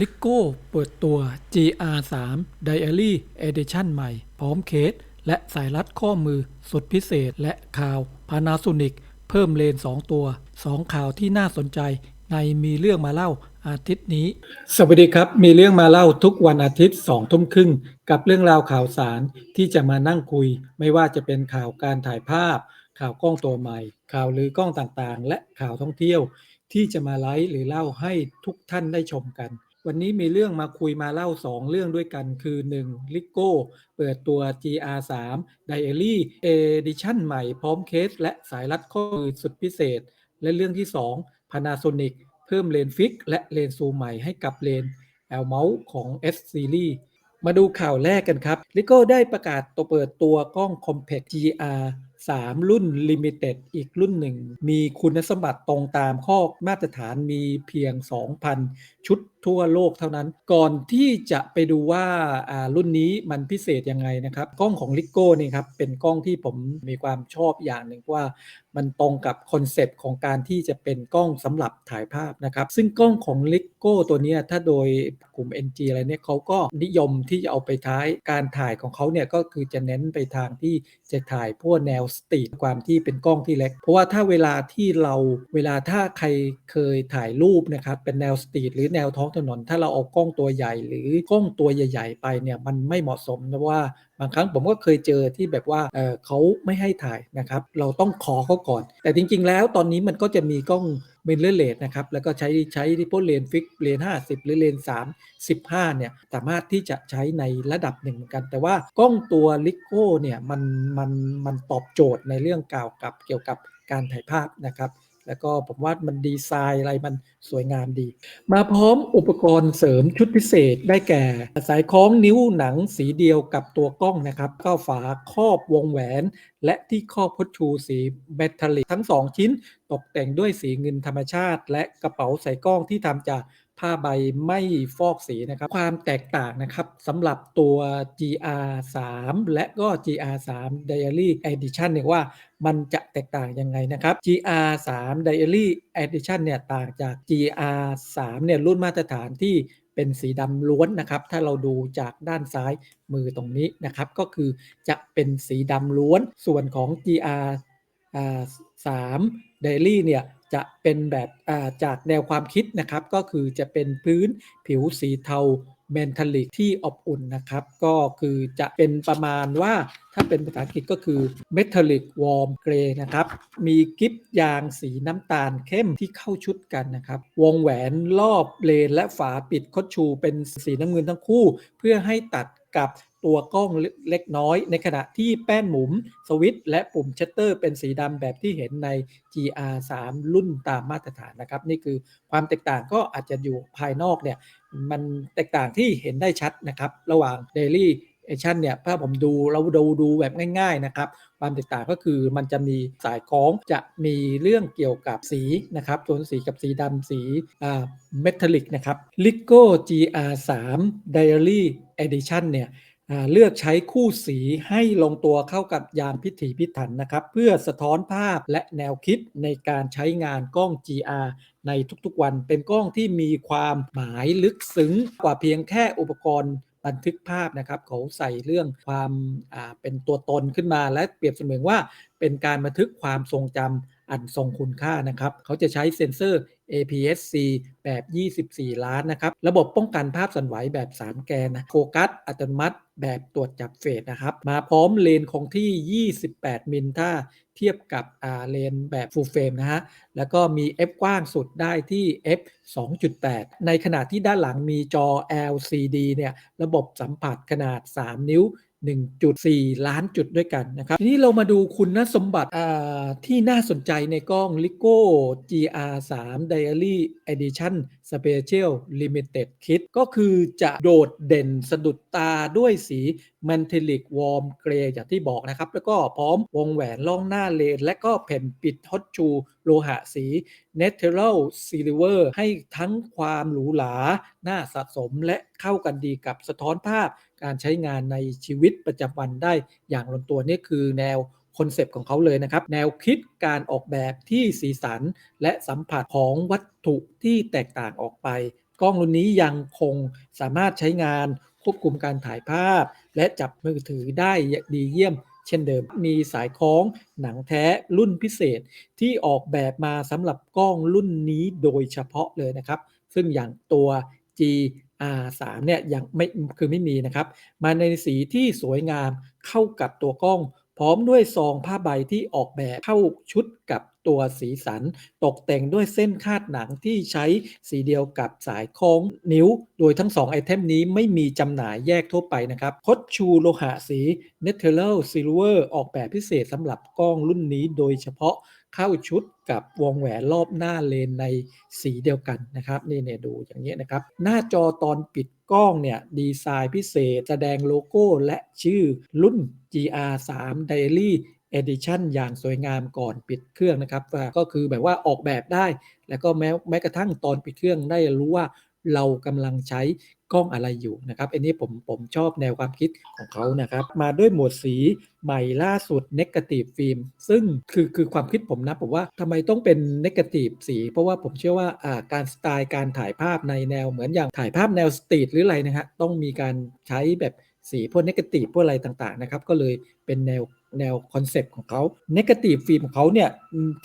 ลิโก้เปิดตัว GR3 Diary Edition ใหม่ พร้อมเคส และสายรัดข้อมือสุดพิเศษและข่าว Panasonic เพิ่มเลน 2 ตัว 2 ข่าวที่น่าสนใจในมีเรื่องมาเล่าอาทิตย์นี้ สวัสดีครับ มีเรื่องมาเล่าทุกวันอาทิตย์2ทุ่มครึ่ง กับเรื่องราวข่าวสารที่จะมานั่งคุย ไม่ว่าจะเป็นข่าวการถ่ายภาพ ข่าวกล้องตัวใหม่ ข่าวลือกล้องต่างๆ และข่าวท่องเที่ยวที่จะมาไลฟ์หรือเล่าให้ทุกท่านได้ชมกัน วันนี้มีเรื่องมาคุยมาเล่า 2 เรื่องด้วยกันคือ 1. l i g o เปิดตัว GR3 Diary Edition ใหม่พร้อมเคส และสายรัดข้อมือสุดพิเศษ และเรื่องที่ 2 Panasonic เพิ่มเลนฟิก และเลนซูมใหม่ให้กับเลน L mount ของ S Series มาดูข่าวแรกกันครับ l i g o ได้ประกาศตัวเปิดตัวกล้อง Compact GR 3 รุ่น Limited อีกรุ่นหนึ่ง มีคุณสมบัติตรงตามข้อมาตรฐานมีเพียง 2,000 ชุดทั่วโลกเท่านั้น ก่อนที่จะไปดูว่ารุ่นนี้มันพิเศษยังไงนะครับ กล้องของ l i g o นี่ครับ เป็นกล้องที่ผมมีความชอบอย่างหนึ่งว่า มันตรงกับคอนเซปต์ของการที่จะเป็นกล้องสำหรับถ่ายภาพนะครับ ซึ่งกล้องของ l i g o ตัวนี้ถ้าโดยกลุ่ม NG อะไรเนี่ยเขาก็นิยมที่จะเอาไปท้ายการถ่ายของเขาเนี่ยก็คือจะเน้นไปทางที่จะถ่ายพวกแนวสตรีทความที่เป็นกล้องที่เล็ก เพราะว่าถ้าเวลาที่เราเวลาถ้าใครเคยถ่ายรูปนะครับเป็นแนวสตรีทหรือแนวท้องถนน ถ้าเราเอากล้องตัวใหญ่ หรือกล้องตัวใหญ่ ๆ ไปเนี่ยมันไม่เหมาะสมนะว่าบางครั้งผมก็เคยเจอที่แบบว่าเเขาไม่ให้ถ่ายนะครับ เราต้องขอเขาก่อน แต่จริง ๆ แล้วตอนนี้มันก็จะมีกล้อง เบนเลอร์เลสนะครับแล้วก็ใช้ใช้ที่พวกเลนฟิกเลน 50 หรือเลน 3 15เนี่ยสามารถที่จะใช้ในระดับหนึ่งเหมือนกัน แต่ว่ากล้องตัวลิโก้เนี่ยมันมันมันตอบโจทย์ในเรื่องกล่าวกับเกี่ยวกับการถ่ายภาพนะครับ แล้วก็ผมว่ามันดีไซน์อะไรมันสวยงามดี มาพร้อมอุปกรณ์เสริมชุดพิเศษได้แก่ สายคล้องนิ้วหนังสีเดียวกับตัวกล้องนะครับก็ฝาครอบวงแหวน และที่ครอบพดชชูสีเมทัลลิกทั้ง 2 ชิ้น ตกแต่งด้วยสีเงินธรรมชาติ และกระเป๋าใส่กล้องที่ทำจาก ผ้าใบไม่ฟอกสีนะครับ ความแตกต่างนะครับสำหรับตัว GR3 และก็ GR3 Diary Edition เนี่ยว่ามันจะแตกต่างยังไงนะครับ GR3 Diary Edition เนี่ยต่างจาก GR3 เนี่ยรุ่นมาตรฐานที่เป็นสีดำล้วนนะครับ ถ้าเราดูจากด้านซ้ายมือตรงนี้นะครับ ก็คือจะเป็นสีดำล้วนส่วนของ GR 3 Daily เนี่ย จะเป็นแบบจากแนวความคิดนะครับ ก็คือจะเป็นพื้นผิวสีเทาเมนทัลลิกที่อบอุ่นนะครับ ก็คือจะเป็นประมาณว่าถ้าเป็นภาษาอังกฤษก็คือเมทัลลิกวอร์มเกรนะครับ มีกิฟยางสีน้ำตาลเข้มที่เข้าชุดกันนะครับ วงแหวนรอบเลนและฝาปิดคดชูเป็นสีน้ำเงินทั้งคู่ เพื่อให้ตัด กับตัวกล้องเล็กน้อย ในขณะที่แป้นหมุนสวิตช์และปุ่มชัตเตอร์เป็นสีดำแบบที่เห็นใน GR3 รุ่นตามมาตรฐานนะครับ นี่คือความแตกต่างก็อาจจะอยู่ภายนอกเนี่ยมันแตกต่างที่เห็นได้ชัดนะครับ ระหว่าง Daily Edition เนี่ยถ้าผมดูเราดูดูแบบง่ายๆนะครับความแตกต่างก็คือมันจะมีสายคล้องจะมีเรื่องเกี่ยวกับสีนะครับโทนสีกับสีดำสีอ่าเมทัลลิกนะครับ Ligo GR3 Diary Edition เนี่ยเลือกใช้คู่สีให้ลงตัวเข้ากับยามพิถีพิถันนะครับ เพื่อสะท้อนภาพและแนวคิดในการใช้งานกล้อง GR ในทุกๆวันเป็นกล้องที่มีความหมายลึกซึ้งกว่าเพียงแค่อุปกรณ์ บันทึกภาพนะครับเขาใส่เรื่องความเป็นตัวตนขึ้นมา และเปรียบเสมือนว่าเป็นการบันทึกความทรงจำ อันทรงคุณค่านะครับ เขาจะใช้เซ็นเซอร์ APS-C แบบ 24 ล้านนะครับ ระบบป้องกันภาพสั่นไหวแบบ 3 แกนนะ โฟกัสอัตโนมัติแบบตรวจจับเฟสนะครับ มาพร้อมเลนคงที่ 28 มิลถ้าเทียบกับเลนแบบฟูลเฟรมนะฮะ แล้วก็มี f กว้างสุดได้ที่ f 2.8 ในขณะที่ด้านหลังมีจอ LCD เนี่ย ระบบสัมผัสขนาด 3 นิ้ว 1.4 ล้านจุดด้วยกันนะครับ ทีนี้เรามาดูคุณสมบัติที่น่าสนใจในกล้อง LIGO GR3 Diary Edition Special Limited Kit ก็คือจะโดดเด่นสะดุดตาด้วยสี Metallic Warm Grey อย่างที่บอกนะครับ แล้วก็พร้อมวงแหวนล่องหน้าเลน และก็แผ่นปิดฮอตชู โลหะสี Natural Silver ให้ทั้งความหรูหรา น่าสะสมและเข้ากันดีกับสะท้อนภาพการใช้งานในชีวิตประจำวันได้อย่างลงตัวนี่คือแนวคอนเซปต์ของเขาเลยนะครับ แนวคิดการออกแบบที่สีสัน และสัมผัสของวัตถุที่แตกต่างออกไป กล้องรุ่นนี้ยังคงสามารถใช้งานควบคุมการถ่ายภาพ และจับมือถือได้ดีเยี่ยม เช่นเดิม มีสายคล้องหนังแท้รุ่นพิเศษที่ออกแบบมาสำหรับกล้องรุ่นนี้โดยเฉพาะเลยนะครับ ซึ่งอย่างตัว GR3 เนี่ยยังไม่คือไม่มีนะครับ มาในสีที่สวยงามเข้ากับตัวกล้อง พร้อมด้วยซองผ้าใบที่ออกแบบเข้าชุดกับตัวสีสัน ตกแต่งด้วยเส้นคาดหนังที่ใช้สีเดียวกับสายคล้องนิ้ว โดยทั้ง 2 ไอเทมนี้ไม่มีจำหน่ายแยกทั่วไปนะครับ คดชูโลหะสี n e t h e r a l Silver ออกแบบพิเศษสำหรับกล้องรุ่นนี้โดยเฉพาะ เข้าชุดกับวงแหวนรอบหน้าเลนในสีเดียวกันนะครับนี่เนี่ยดูอย่างนี้นะครับ หน้าจอตอนปิดกล้องเนี่ยดีไซน์พิเศษ แสดงโลโก้และชื่อรุ่น GR3 Daily Edition อย่างสวยงามก่อนปิดเครื่องนะครับก็คือแบบว่าออกแบบได้ แล้วก็แม้แม้กระทั่งตอนปิดเครื่องได้รู้ว่า เรากำลังใช้กล้องอะไรอยู่นะครับ อันนี้ผมผมชอบแนวความคิดของเขานะครับ มาด้วยหมวดสีใหม่ล่าสุด Negative Film ซึ่งคือคือความคิดผมนะผมว่าทำไมต้องเป็น Negative สี เพราะว่าผมเชื่อว่าอ่าการสไตล์การถ่ายภาพในแนวเหมือนอย่างถ่ายภาพแนวสตรีทหรืออะไรนะฮะต้องมีการใช้แบบสีพวก Negative พวกอะไรต่างๆนะครับก็เลยเป็นแนวแนวคอนเซปต์ของเขา Negative ฟิล์มของเขาเนี่ย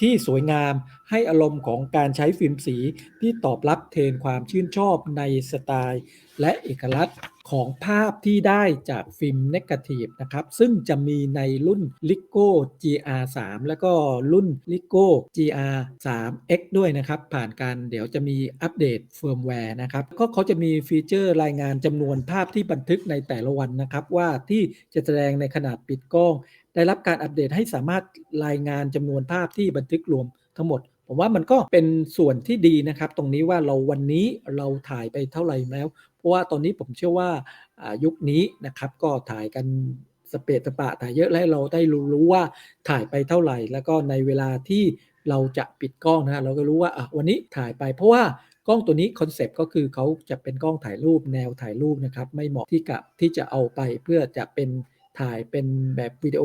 ที่สวยงามให้อารมณ์ของการใช้ฟิล์มสีที่ตอบรับเทรนความชื่นชอบในสไตล์ และเอกลักษณ์ของภาพที่ได้จากฟิล์มเนกาทีฟนะครับ ซึ่งจะมีในรุ่น l i g o GR3 แล้วก็รุ่น l i g o GR3X ด้วยนะครับ ผ่านการเดี๋ยวจะมีอัปเดตเฟิร์มแวร์นะครับ ก็เขาจะมีฟีเจอร์รายงานจำนวนภาพที่บันทึกในแต่ละวันนะครับ ว่าที่จะแสดงในขนาดปิดกล้อง ได้รับการอัปเดตให้สามารถรายงานจำนวนภาพที่บันทึกรวมทั้งหมด ผมว่ามันก็เป็นส่วนที่ดีนะครับ ตรงนี้ว่าเราวันนี้เราถ่ายไปเท่าไหร่แล้ว เพราะว่าตอนนี้ผมเชื่อว่ายุคนี้นะครับก็ถ่ายกันสเปดสปะถ่ายเยอะและเราได้รู้รู้ว่าถ่ายไปเท่าไหร่ แล้วก็ในเวลาที่เราจะปิดกล้องนะเราก็รู้ว่าวันนี้ถ่ายไปเพราะว่ากล้องตัวนี้คอนเซปต์ก็คือเขาจะเป็นกล้องถ่ายรูปแนวถ่ายรูปนะครับ ไม่เหมาะที่กับที่จะเอาไปเพื่อจะเป็น ถ่ายเป็นแบบวิดีโอ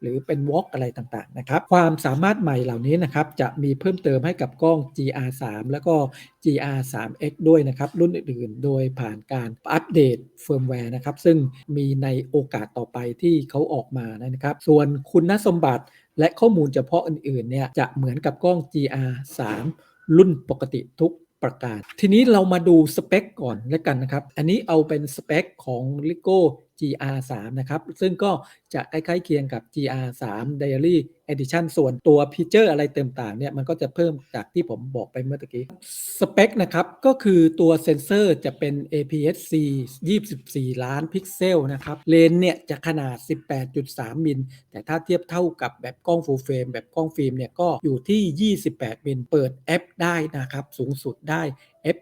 หรือเป็นวอล์กอะไรต่างๆนะครับ ความสามารถใหม่เหล่านี้นะครับจะมีเพิ่มเติมให้กับกล้อง GR3 แล้วก็ GR3X ด้วยนะครับ รุ่นอื่นๆ โดยผ่านการอัปเดตเฟิร์มแวร์นะครับ ซึ่งมีในโอกาสต่อไปที่เขาออกมานะครับ ส่วนคุณสมบัติและข้อมูลเฉพาะอื่นๆเนี่ยจะเหมือนกับกล้อง GR3 รุ่นปกติทุกประการทีนี้เรามาดูสเปคก่อนแล้วกันนะครับ อันนี้เอาเป็นสเปคของ l i g o GR3 นะครับ ซึ่งก็จะใกล้ๆเคียงกับ GR3 Diary Edition ส่วนตัวฟีเจอร์อะไรเติมต่างเนี่ย มันก็จะเพิ่มจากที่ผมบอกไปเมื่อกี้ สเปคนะครับ ก็คือตัวเซนเซอร์จะเป็น APS-C 24 ล้านพิกเซลนะครับ เลนเนี่ยจะขนาด 18.3 มิล แต่ถ้าเทียบเท่ากับแบบกล้อง full frame แบบกล้องฟิล์มเนี่ยก็อยู่ที่ 28 มิล เปิดแอปได้นะครับ สูงสุดได้ f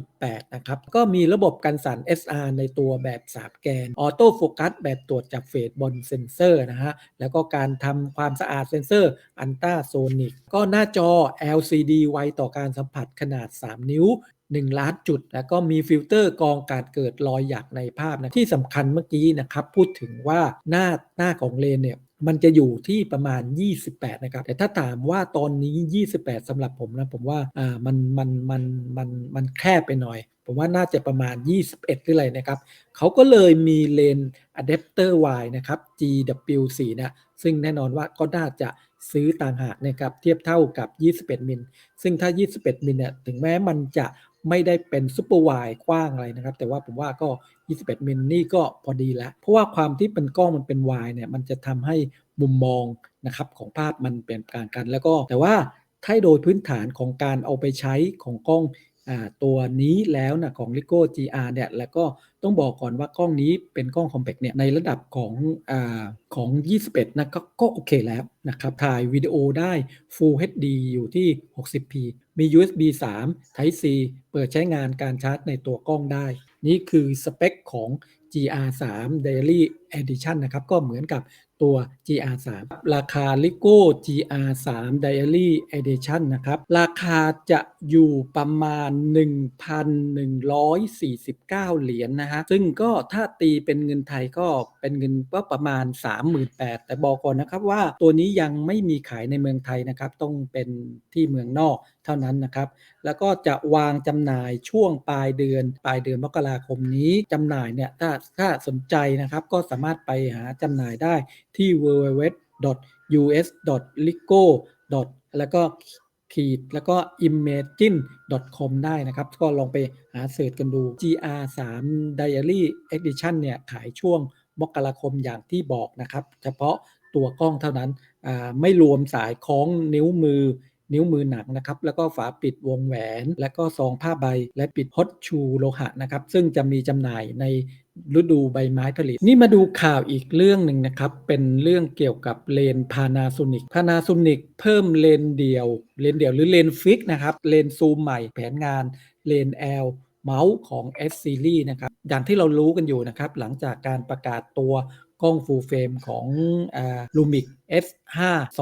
2.8 นะครับ ก็มีระบบกันสั่น SR ในตัวแบบ 3 แกน ออโต้โฟกัสแบบตรวจจับเฟสบนเซนเซอร์นะฮะ แล้วก็การทำความสะอาดเซนเซอร์อันต้าโซนิก ก็หน้าจอ LCD ไวต่อการสัมผัสขนาด 3 นิ้ว 1 ล้านจุดแล้วก็มีฟิลเตอร์กองการเกิดรอยหยักในภาพนะที่สำคัญเมื่อกี้นะครับพูดถึงว่าหน้าหน้าของเลนเนี่ยมันจะอยู่ที่ประมาณ 28 นะครับ แต่ถ้าถามว่าตอนนี้ 28สำหรับผมนะ ผมว่าอ่ามันมันมันมันมันแคบไปหน่อย ผมว่าน่าจะประมาณ 21 หรืออะไรนะครับ เขาก็เลยมีเลนอะแดปเตอร์ Y นะครับ GW4 นะซึ่งแน่นอนว่าก็น่าจะซื้อต่างหากนะครับ เทียบเท่ากับ 21 มิล ซึ่งถ้า 21 มิลเนี่ยถึงแม้มันจะ ไม่ได้เป็นซูเปอร์วายกว้างอะไรนะครับ แต่ว่าผมว่าก็ 21 มิลนี่ก็พอดีแล้ว เพราะว่าความที่เป็นกล้องมันเป็นวายเนี่ย มันจะทำให้มุมมองนะครับของภาพมันเปลี่ยนการกัน แล้วก็แต่ว่าถ้าโดยพื้นฐานของการเอาไปใช้ของกล้อง ตัวนี้แล้วนะของ l i g o GR เนี่ยแล้วก็ต้องบอกก่อนว่ากล้องนี้เป็นกล้องคอม p พ c t เนี่ยในระดับของอของ 21 นะก็ก็โอเคแล้วนะครับถ่ายวิดีโอได้ Full HD อยู่ที่ 60p มี USB 3 Type C เปิดใช้งานการชาร์จในตัวกล้องได้ นี่คือสเปคของ GR3 Daily Edition นะครับ ก็เหมือนกับ ตัว GR3 ราคา l i g o GR3 Diary Edition นะครับ ราคาจะอยู่ประมาณ 1,149 เหรียญนนะฮะ ซึ่งก็ถ้าตีเป็นเงินไทยก็เป็นเงินก็ประมาณ 38,000แต่บอกก่อนนะครับว่าตัวนี้ยังไม่มีขายในเมืองไทยนะครับ ต้องเป็นที่เมืองนอกเท่านั้นนะครับ แล้วก็จะวางจำหน่ายช่วงปลายเดือน ปลายเดือนมกราคมนี้จำหน่ายเนี่ยถ้าถ้าสนใจนะครับก็สามารถไปหาจำหน่ายได้ที่ www.us.lico. แล้วก็ขีดแล้วก็ imagine.com ได้นะครับ ก็ลองไปหาเสิร์ชกันดู GR 3 Diary Edition เนี่ยขายช่วงมกราคมอย่างที่บอกนะครับ เฉพาะตัวกล้องเท่านั้นไม่รวมสายคล้องนิ้วมือ นิ้วมือหนังนะครับแล้วก็ฝาปิดวงแหวน และก็ซองผ้าใบ และปิดฮอตชูโลหะนะครับซึ่งจะมีจำหน่ายในฤดูใบไม้ผลิต นี่มาดูข่าวอีกเรื่องหนึ่งนะครับ เป็นเรื่องเกี่ยวกับเลน Panasonic Panasonic เพิ่มเลนเดียว เลนเดียวหรือเลนฟิกนะครับ เลนซูมใหม่แผนงานเลน L เมาส์ของ S Series นะครับ อย่างที่เรารู้กันอยู่นะครับ หลังจากการประกาศตัว กล้อง full frame ของอ่า Lumix S52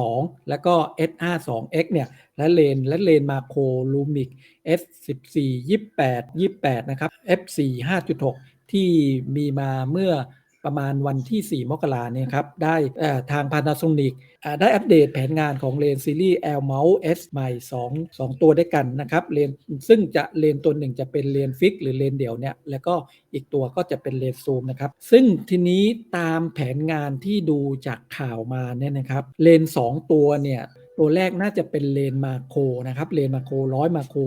แล้วก็ S52X เนี่ยและเลนและเลนมาโคร Lumix S14 28 28 นะครับ F4 5.6 ที่มีมาเมื่อ ประมาณวันที่ 4 มกราเนี่ยครับ ได้ทาง Panasonic ได้อัปเดตแผนงานของเลนซีรีส์ L Mouse S ใหม่ 2 2 ตัวด้วยกันนะครับเลนซึ่งจะเลนตัวหนึ่งจะเป็นเลนฟิกหรือเลนเดี่ยวเนี่ย แล้วก็อีกตัวก็จะเป็นเลนซูมนะครับ ซึ่งทีนี้ตามแผนงานที่ดูจากข่าวมาเนี่ยนะครับ เลน 2 ตัวเนี่ยตัวแรกน่าจะเป็นเลนมาโครนะครับเลนมาโครร้อยมาโคร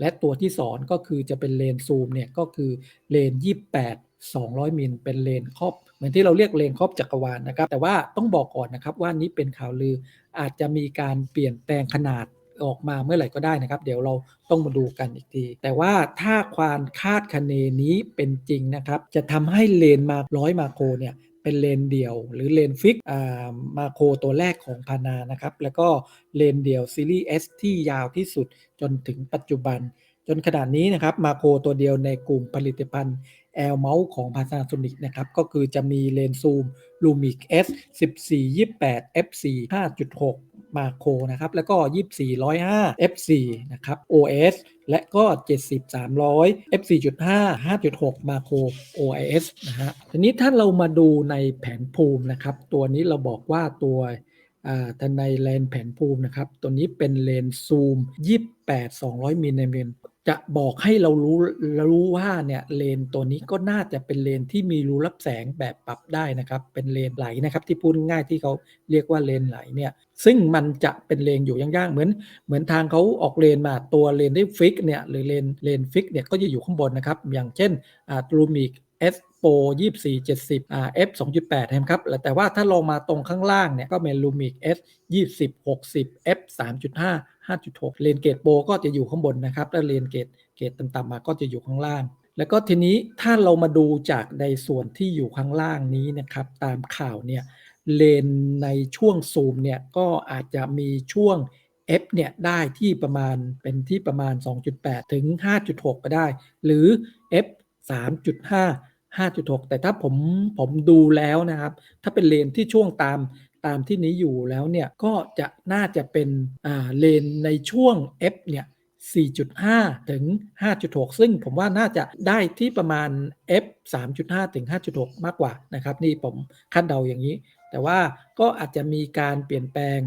และตัวที่สอนก็คือจะเป็นเลนซูมเนี่ยก็คือเลน 28 200 มิล เป็นเลนครอบ เหมือนที่เราเรียกเลนครอบจักรวาลนนะครับ แต่ว่าต้องบอกก่อนนะครับว่านี้เป็นข่าวลืออาจจะมีการเปลี่ยนแปลงขนาดออกมาเมื่อไหร่ก็ได้นะครับ เดี๋ยวเราต้องมาดูกันอีกที แต่ว่าถ้าความคาดคะเนนี้เป็นจริงนะครับ จะทำให้เลนมาร้อยมาโครเนี่ยเป็นเลนเดียว หรือเลนฟิกมาโครตัวแรกของพานานะครับ แล้วก็เลนเดียวซีรีส์ S ที่ยาวที่สุดจนถึงปัจจุบัน จนขนาดนี้นะครับมาโครตัวเดียวในกลุ่มผลิตภัณฑ์ L Mouse ของ Panasonic นะครับ ก็คือจะมีเลนส์ซูม Lumix S 14 28 f 4 5.6 มาโครนะครับ แล้วก็ 24 105 f 4นะครับ OS และก็ 70 300 f 4.5 5.6 มาโคร OIS นะฮะทีนี้ถ้าเรามาดูในแผนภูมินะครับ ตัวนี้เราบอกว่าตัวทนในเลนแผนภูมินะครับ ตัวนี้เป็นเลนซูม 28 200มิลลิเมตร จะบอกให้เรารู้รู้ว่าเนี่ยเลนตัวนี้ก็น่าจะเป็นเลนที่มีรูรับแสงแบบปรับได้นะครับ เป็นเลนไหลนะครับ ที่พูดง่ายที่เขาเรียกว่าเลนไหลเนี่ยซึ่งมันจะเป็นเลนอยู่ย่างๆเหมือนเหมือนทางเขาออกเลนมาตัวเลนได้ฟิกเนี่ยหรือเลนเลนฟิกเนี่ยก็จะอยู่ข้างบนนะครับ อย่างเช่นอ่าตรูมิก S Pro 24 70อ่า F 2.8นะครับแต่ว่าถ้าลงมาตรงข้างล่างเนี่ยก็เป็น Lumix S 20 60 F 3.5 5.6เลนเกตโปรก็จะอยู่ข้างบนนะครับแล้วเลนเกตเกตต่ำๆมาก็จะอยู่ข้างล่างแล้วก็ทีนี้ถ้าเรามาดูจากในส่วนที่อยู่ข้างล่างนี้นะครับ ตามข่าวเนี่ยเลนในช่วงซูมเนี่ยก็อาจจะมีช่วง F เนี่ยได้ที่ประมาณเป็นที่ประมาณ 2.8 ถึง 5.6 ก็ได้ หรือ F 3.5 5.6 แต่ถ้าผมผมดูแล้วนะครับ ถ้าเป็นเลนที่ช่วงตามตามที่นี้อยู่แล้วเนี่ยก็จะน่าจะเป็นอ่าเลนในช่วง F เนี่ย4.5 ถึง 5.6 ซึ่งผมว่าน่าจะได้ที่ประมาณ F 3.5 ถึง 5.6 มากกว่านะครับ นี่ผมคาดเดาอย่างนี้ แต่ว่าก็อาจจะมีการเปลี่ยนแปลง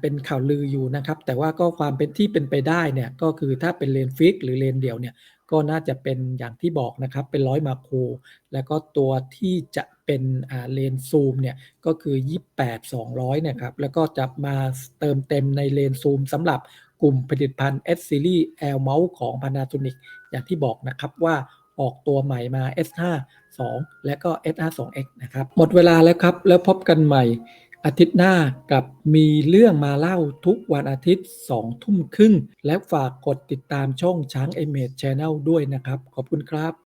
เป็นข่าวลืออยู่นะครับ แต่ว่าก็ความเป็นที่เป็นไปได้เนี่ยก็คือถ้าเป็นเลนฟิกหรือเลนเดียวเนี่ย ก็น่าจะเป็นอย่างที่บอกนะครับ เป็นร้อยมาโคร แล้วก็ตัวที่จะเป็นเลนซูมเนี่ยก็คือ 28 200นะครับ แล้วก็จะมาเติมเต็มในเลนซูมสำหรับกลุ่มผลิตภัณฑ์ S Series L Mouse ของ Panasonic อย่างที่บอกนะครับว่าออกตัวใหม่มา S5 2 และก็ S5 2X นะครับ หมดเวลาแล้วครับ แล้วพบกันใหม่ อาทิตย์หน้ากับมีเรื่องมาเล่าทุกวันอาทิตย์2ทุ่มครึ่ง และฝากกดติดตามช่องช้างเอเมดช n แนลด้วยนะครับ ขอบคุณครับ